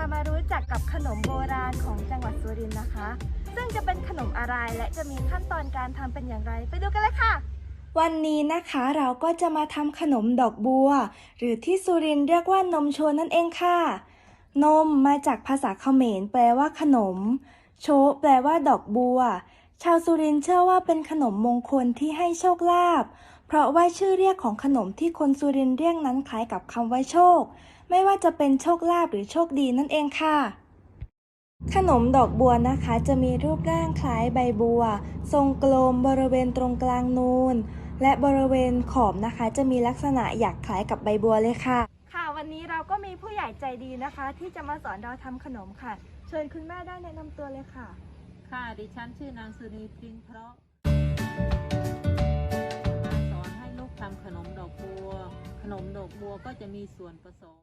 ามารู้จักกับขนมโบราณของจังหวัดสุรินทร์นะคะ ซึ่งจะเป็นขนมอะไรและจะมีขั้นตอนการทำเป็นอย่างไร ไปดูกันเลยค่ะ วันนี้นะคะเราก็จะมาทำขนมดอกบัว หรือที่สุรินทร์เรียกว่านมโชนนั่นเองค่ะ นมมาจากภาษาเขมรแปลว่าขนม โชแปลว่าดอกบัว ชาวสุรินทร์เชื่อว่าเป็นขนมมงคลที่ให้โชคลาภเพราะว่าชื่อเรียกของขนมที่คนสุรินทร์เรียกนั้นคล้ายกับคำว่าโชค ไม่ว่าจะเป็นโชคลาภหรือโชคดีนั่นเองค่ะ ขนมดอกบัวนะคะจะมีรูปร่างคล้ายใบบัว ทรงกลมบริเวณตรงกลางนูน และบริเวณขอบนะคะ จะมีลักษณะอยากคล้ายกับใบบัวเลยค่ะ ค่ะ วันนี้เราก็มีผู้ใหญ่ใจดีนะคะ ที่จะมาสอนเราทำขนมค่ะ เชิญคุณแม่ได้แนะนำตัวเลยค่ะ ค่ะ ดิฉันชื่อนางสุนีพริ้งเพราะมาสอนให้ลูกทำขนมดอกบัว ขนมดอกบัวก็จะมีส่วนผสม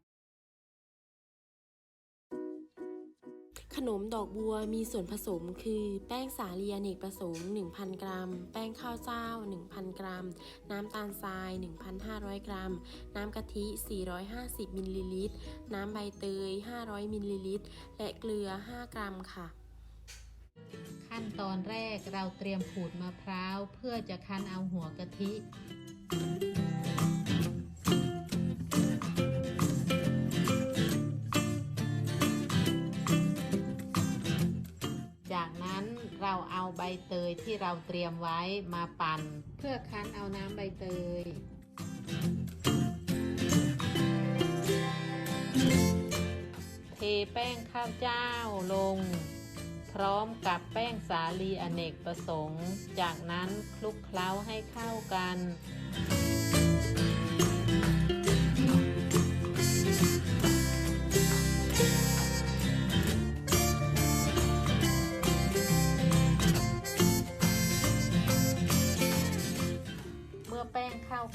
ขนมดอกบัวมีส่วนผสมคือ แป้งสาลีอเนกประสงค์ 1,000 กรัม แป้งข้าวเจ้า 1,000 กรัม น้ำตาลทราย 1,500 กรัม น้ำกะทิ 450 มิลลิลิตร น้ำใบเตย 500 มิลลิลิตร และเกลือ 5 กรัมค่ะ ขั้นตอนแรกเราเตรียมขูดมะพร้าว เพื่อจะคั้นเอาหัวกะทิ เอาใบเตยที่เราเตรียมไว้มาปั่น เพื่อคั้นเอาน้ำใบเตย เทแป้งข้าวเจ้าลง พร้อมกับแป้งสาลีอเนกประสงค์ จากนั้นคลุกเคล้าให้เข้ากัน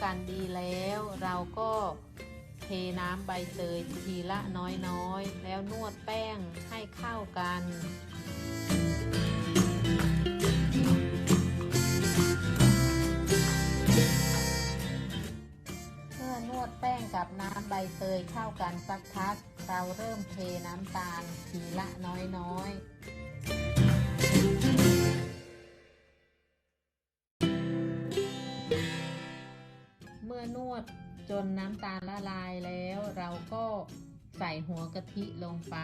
กันดีแล้ว เราก็เทน้ำใบเตยทีละน้อยๆ แล้วนวดแป้งให้เข้ากันเมื่อนวดแป้งกับน้ำใบเตยเข้ากันสักพัก เราเริ่มเทน้ำตาลทีละน้อยๆ ดจนน้ำตาลละลายแล้ว เราก็ใส่หัวกะทิลงไป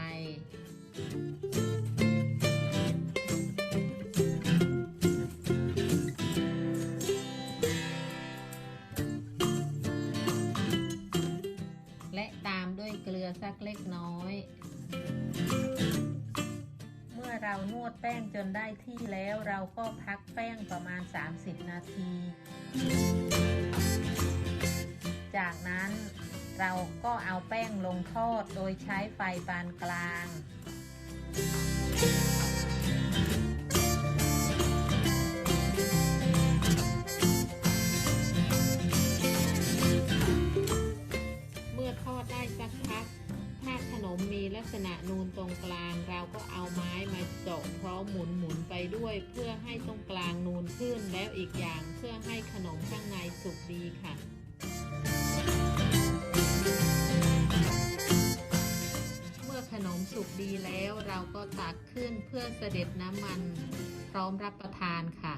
และตามด้วยเกลือสักเล็กน้อย เมื่อเรานวดแป้งจนได้ที่แล้วเราก็พักแป้งประมาณ 30 นาที เราก็เอาแป้งลงทอดโดยใช้ไฟปานกลาง เมื่อทอดได้สักพัก ถ้าขนมมีลักษณะนูนตรงกลาง เราก็เอาไม้มาเจาะพร้อมหมุนหมุนๆไปด้วย เพื่อให้ตรงกลางนูนขึ้นแล้วอีกอย่างเพื่อให้ขนมข้างในสุกดีค่ะ ตักขึ้นเพื่อเสด็จน้ำมันพร้อมรับประทานค่ะ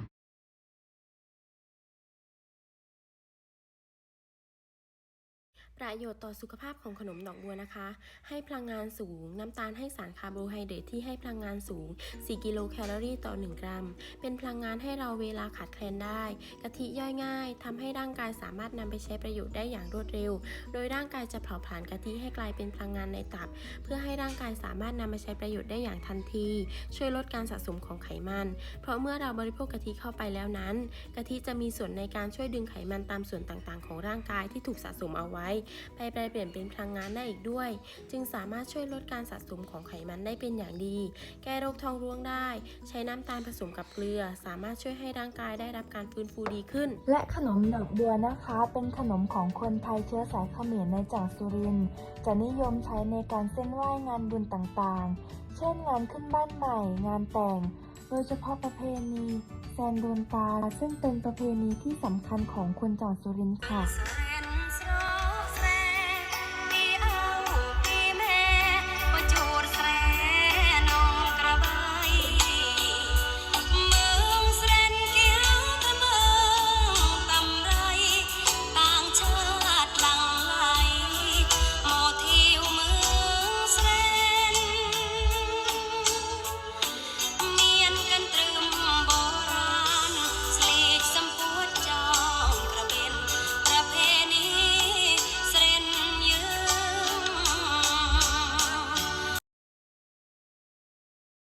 ประโยชน์ต่อสุขภาพของขนมดอกบัวนะคะ ให้พลังงานสูง น้ำตาลให้สารคาร์โบไฮเดรตที่ให้พลังงานสูง 4 กิโลแคลอรี่ต่อ 1 กรัม เป็นพลังงานให้เราเวลาขาดแคลนได้ กะทิย่อยง่ายทำให้ร่างกายสามารถนำไปใช้ประโยชน์ได้อย่างรวดเร็ว โดยร่างกายจะเผาผลาญกะทิให้กลายเป็นพลังงานในตับ เพื่อให้ร่างกายสามารถนำมาใช้ประโยชน์ได้อย่างทันที ช่วยลดการสะสมของไขมัน เพราะเมื่อเราบริโภคกะทิเข้าไปแล้วนั้น กะทิจะมีส่วนในการช่วยดึงไขมันตามส่วนต่างๆ ของร่างกายที่ถูกสะสมเอาไว้ไปแปลเปลี่ยนเป็นพลังงานได้อีกด้วย จึงสามารถช่วยลดการสะสมของไขมันได้เป็นอย่างดี แก้โรคท้องร่วงได้ ใช้น้ำตาลผสมกับเกลือ สามารถช่วยให้ร่างกายได้รับการฟื้นฟูดีขึ้น และขนมดอกบัวนะคะ เป็นขนมของคนไทยเชื้อสายเขมรในจังหวัดสุรินทร์จะนิยมใช้ในการเส้นไหว้งานบุญต่างๆ เช่นงานขึ้นบ้านใหม่ งานแต่ง โดยเฉพาะประเพณีแซนโดนตา ซึ่งเป็นประเพณีที่สำคัญของคนจังหวัดสุรินทร์ค่ะ